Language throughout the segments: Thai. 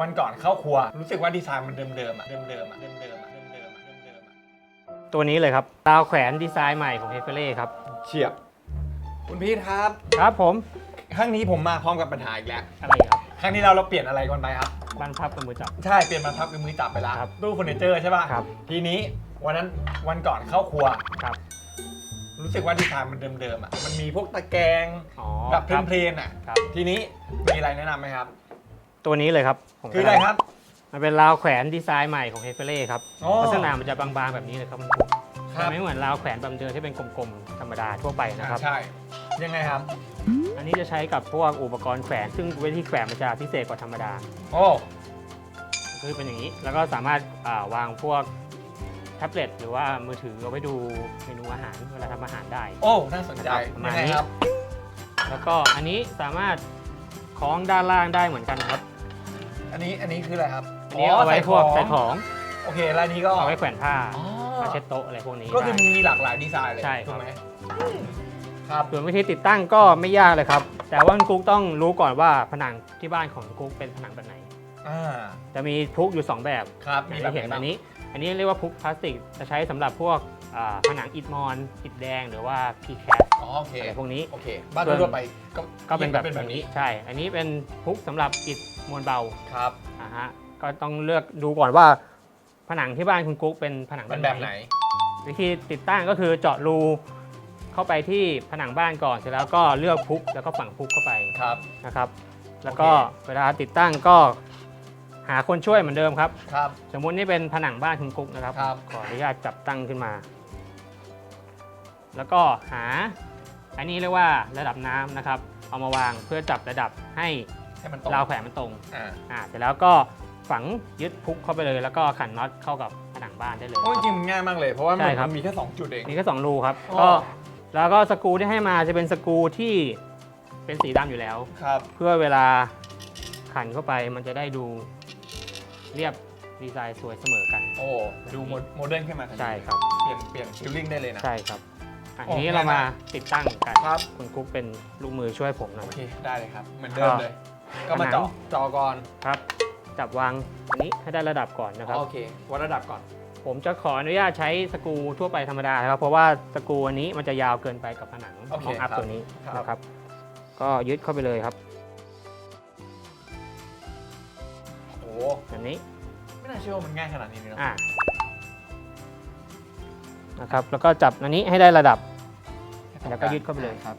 วันก่อนเข้าครัว รู้สึกว่าดีไซน์มันเดิมๆอะเดิมๆอะเดิมๆอะเดิมๆอะเดิมๆอะตัวนี้เลยครับดาวแขวนดีไซน์ใหม่ของเฮเฟเล่ครับ เฉียบ คุณพีทครับ ครับผม ครั้งนี้ผมมาพร้อมกับปัญหาอีกแล้ว อะไรครับครั้งนี้เราเราเปลี่ยนอะไรกันไปครับ บันพับกับมือจับ ใช่เปลี่ยนมาพับเป็นมือจับไปแล้วครับตู้เฟอร์นิเจอร์ใช่ป่ะครับ ทีนี้วันนั้นวันก่อนเข้าครัว ครับ รู้สึกว่าดีไซน์มันเดิมๆอะมันมีพวกตะแกรงอ๋อแบบครับเพลนๆอะ ครับ ทีนี้มีอะไรแนะนำไหมครับ ตัวนี้เลยครับผมคืออะไรครับ มันเป็นราวแขวนดีไซน์ใหม่ของเฮเฟเล่ครับอ๋อ ลักษณะมันจะบางๆแบบนี้เลยครับครัจะบไม่เหมือนราวแขวนแบบเดิมที่เป็นกลมๆธรรมดาทั่วไปนะครับอ่าใช่ ยังไงครับอันนี้จะใช้กับพวกอุปกรณ์แขวน ซึ่งวิธีแขวนมันจะพิเศษกว่าธรรมดา โอ้คือเป็นอย่างนี้ แล้วก็สามารถอ่าวางพวกแท็บเล็ตหรือว่ามือถือเอาไว้ดูเมนูอาหารเวลาทำอาหารได้ โอ้น่าสนใจประมายัณงไงนี้ ครับ แล้วก็อันนี้สามารถคล้องด้านล่างได้เหมือนกันครับ อันนี้อันนี้คืออะไรครับอันนี้เอาไว้พวกใส่ของ โอเคแล้วอันนี้ก็เอาไว้แขวนผ้าอ๋อมาเช็ดโต๊ะอะไรพวกนี้ก็คือได้ มีหลากหลายดีไซน์เลยใช่ครับ ถูกไหมอืมครับส่วนวิธีติดตั้งก็ไม่ยากเลยครับ แต่ว่าคุณกุ๊กต้องรู้ก่อนว่าผนังที่บ้านของคุณกุ๊กเป็นผนังแบบไหน อ่าจะมีพุกอยู่ 2 แบบครับอมีย่างแบบที่เห็นไหนอับ้างนนี้ อันนี้เรียกว่าพุกพลาสติกจะใช้สำหรับพวก อ่าผนังอิฐมอนอิฐแดงหรือว่าพีแคสอ๋อโอเคอะไรพวกนี้ โอเค บ้านส่วนทั่วๆไปก็ก็เป็นแบบเป็นแบบนี้ใช่ อันนี้เป็นพุกสำหรับอิฐมวลเบาครับ อ่าฮะก็ต้องเลือกดูก่อนว่า ผนังที่บ้านคุณกุ๊กเป็นผนังเป็นแบแบบบไหไหนนวิธีติดตั้งก็คือเจาะรูเข้าไปที่ผนังบ้านก่อนเสร็จแล้วก็เลือกพุกแล้วก็ฝังพุกเข้าไปครับนะครับ แล้วก็โอเคเวลาติดตั้งก็หาคนช่วยเหมือนเดิมครับครับ สมมุตินี่เป็นผนังบ้านคุณกุ๊กนะครับครับขออนุญาตจับตั้งขึ้นมา แล้วก็หา อันนี้เรียกว่าระดับน้ำนะครับ เอามาวางเพื่อจับระดับให้ให้มันตรงราวแขวนมันตรงอ่าอ่าเสร็จแล้วก็ฝังยึดพุกเข้าไปเลย แล้วก็ขันน็อตเข้ากับผนังบ้านได้เลย โอ้จริงๆมันง่ายมากเลยเพราะว่าใช่มันครับ มันมีแค่ 2 จุดเอง มีแค่สองรูครับอ๋อ ก็แล้วก็สกรูที่ให้มาจะเป็นสกรูที่เป็นสีดำอยู่แล้ว ครับ เพื่อเวลาขันเข้าไปมันจะได้ดูเรียบดีไซน์สวยเสมอกัน โอ้ดูโมโมเดิร์นขึ้นมาทันทีใช่ครับ เปลี่ยนเปลี่ยนฟิลลิ่งได้เลยนะ ใช่ครับ อันโอ้นี้ง่ายเรามามากติดตั้งกันครับ คุณกุ๊กเป็นลูกมือช่วยผมหนะโอเคได้เลยครับ เหมือนเดิมเลย ก็มาผนังเจาะเจาะก่อนครับ จับวางอันนี้ให้ได้ระดับก่อนนะครับ โอเค วัดระดับก่อน ผมจะขออนุญาตใช้สกรูทั่วไปธรรมดานะครับ เพราะว่าสกรูอันนี้มันจะยาวเกินไปกับผนังโอเคของอัพครับตัวนี้ครับนะครับ ก็ยึดเข้าไปเลยครับ โอ้แบบนี้ ไม่น่าเชื่อว่ามันง่ายขนาดนี้เลยเนอะอ่า นะครับแล้วก็จับอันนี้ให้ได้ระดับ แล้วก็ยึดเข้าไปเลยครับ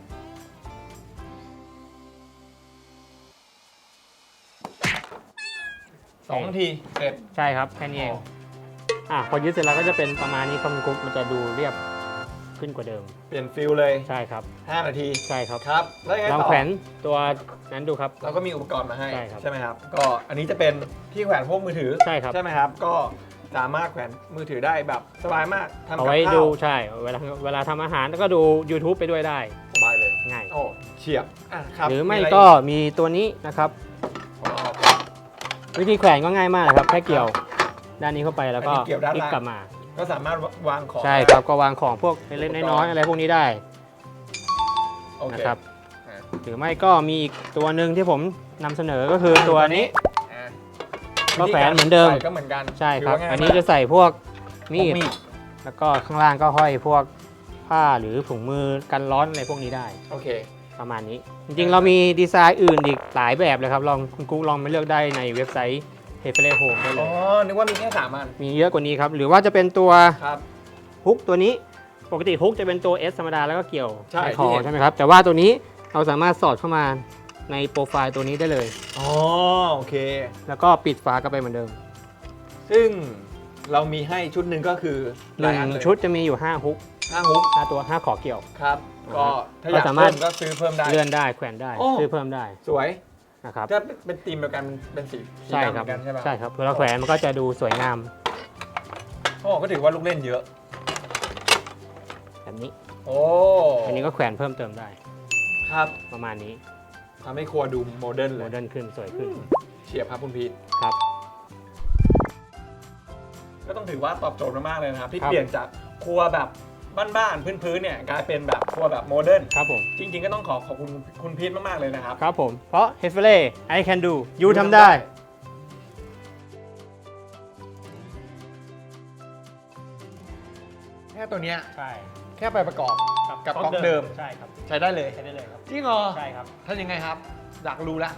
สองนาทีเสร็จใช่ครับแค่นี้เองอะพอยึดเสร็จแล้วก็จะเป็นประมาณนี้ครับคุณกุ๊กมันจะดูเรียบขึ้นกว่าเดิม เปลี่ยนฟิลเลยใช่ครับ 5 นาทีใช่ครับครับแล้วยังไงลองต่อแขวนตัวนั้นดูครับ เราก็มีอุปกรณ์มาให้ใช่ครับไหมครับ ก็อันนี้จะเป็นที่แขวนพวกมือถือใช่ครับ ใช่ไหมครับ ก็ สามารถแขวนมือถือได้แบบสบายมากทำกับเอาไว้ข้าดูวใช่เวลาเวลาทำอาหารแล้วก็ดู YouTube ไปด้วยได้สบายเลย ง่ายโอ้เฉียบอะครับหรือไม่ะก็มีตัวนี้นะครับอ๋อวิธีแขวนก็ง่ายมากนะครับ แค่เกี่ยวด้านนี้เข้าไปแล้วก็อันนี้เกี่ยวด้านพลิกล่างกลับมา ก็สามารถวางของใช่ครับก็วางของพวกเล็กๆน้อยๆอะไรพวกนี้ได้โอเคนะครับอะหรือไม่ก็มีอีกตัวหนึ่งที่ผมนำเสนอก็คือตัวนี้อะ ก็แขวนเหมือนเดิม ใส่ก็เหมือนกันใช่ครับ ถืว่าง่ายอันนี้จะใส่พวกมีพวดกมีดแล้วก็ข้างล่างก็ห้อยพวกผ้าหรือถุงมือกันร้อนอะไรพวกนี้ได้ โอเค ประมาณนี้ จริงๆ เรามีดีไซน์อื่นอีกหลายแบบเลยครับ ลองคุณกุ๊กลองไปเลือกได้ในเว็บไซต์ h e f l e Home ได้เลอ๋อ ย นึกว่ามีแค่สามอัน มีเยอะกว่านี้ครับ หรือว่าจะเป็นตัวครับ ฮุกตัวนี้ ปกติฮุกจะเป็นตัว S ธรรมดาแล้วก็เกี่ยวใช่ในคที่อเห็น ใช่ไหมครับ แต่ว่าตัวนี้เราสามารถสอดเข้ามา ในโปรไฟล์ตัวนี้ได้เลย อ๋อโอเค แล้วก็ปิดฝากลับไปเหมือนเดิมซึ่งเรามีให้ชุดหนึ่งก็คือหนึ่ลายอันงเลยชุดจะมีอยู่ 5 ฮุกห้าฮุก5ตัว 5 ขอเกี่ยว ครับ ก็อ่าฮะถ้าอยากก็สามารเพิ่ถมก็ซื้อเพิ่มได้ เลื่อนได้แขวนได้โอ้ ซื้อเพิ่มได้สวยนะครับถ้าเป็นธีมเดียวกันเป็นสีสีใช่ดำเหครัมือนกันใช่ไหมใช่ครับเวลาแขวนมันก็จะดูสวยงามโอ้ก็ถือว่าลูกเล่นเยอะ แบบนี้ โอ้อันนี้ก็แขวนเพิ่มเติมได้ครับ ประมาณนี้ ทำให้ครัวดูโมเดิร์นโมเลยเดิร์นขึ้นสวยขึ้นเฉียบครับคุณพีทครับ ก็ต้องถือว่าตอบโจทย์มากๆเลยนะครับที่เปลี่ยนจากครัวแบบบ้านๆพื้นๆเนี่ยกลายเป็นแบบครัวแบบโมเดิร์นครับผมจริง ๆ ก็ต้องขอขอบคุณคุณพีทมากๆเลยนะครับ ครับผมเพราะเ h e f l e I can do you ทำได้ แค่ตัวเนี้ยใช่ แค่ไปประกอบกับก๊อกเดิม ใช่ครับ ใช้ได้เลย ใช้ได้เลยครับ จริงเหรอใช่ครับ ท่านยังไงครับ อยากรู้ละ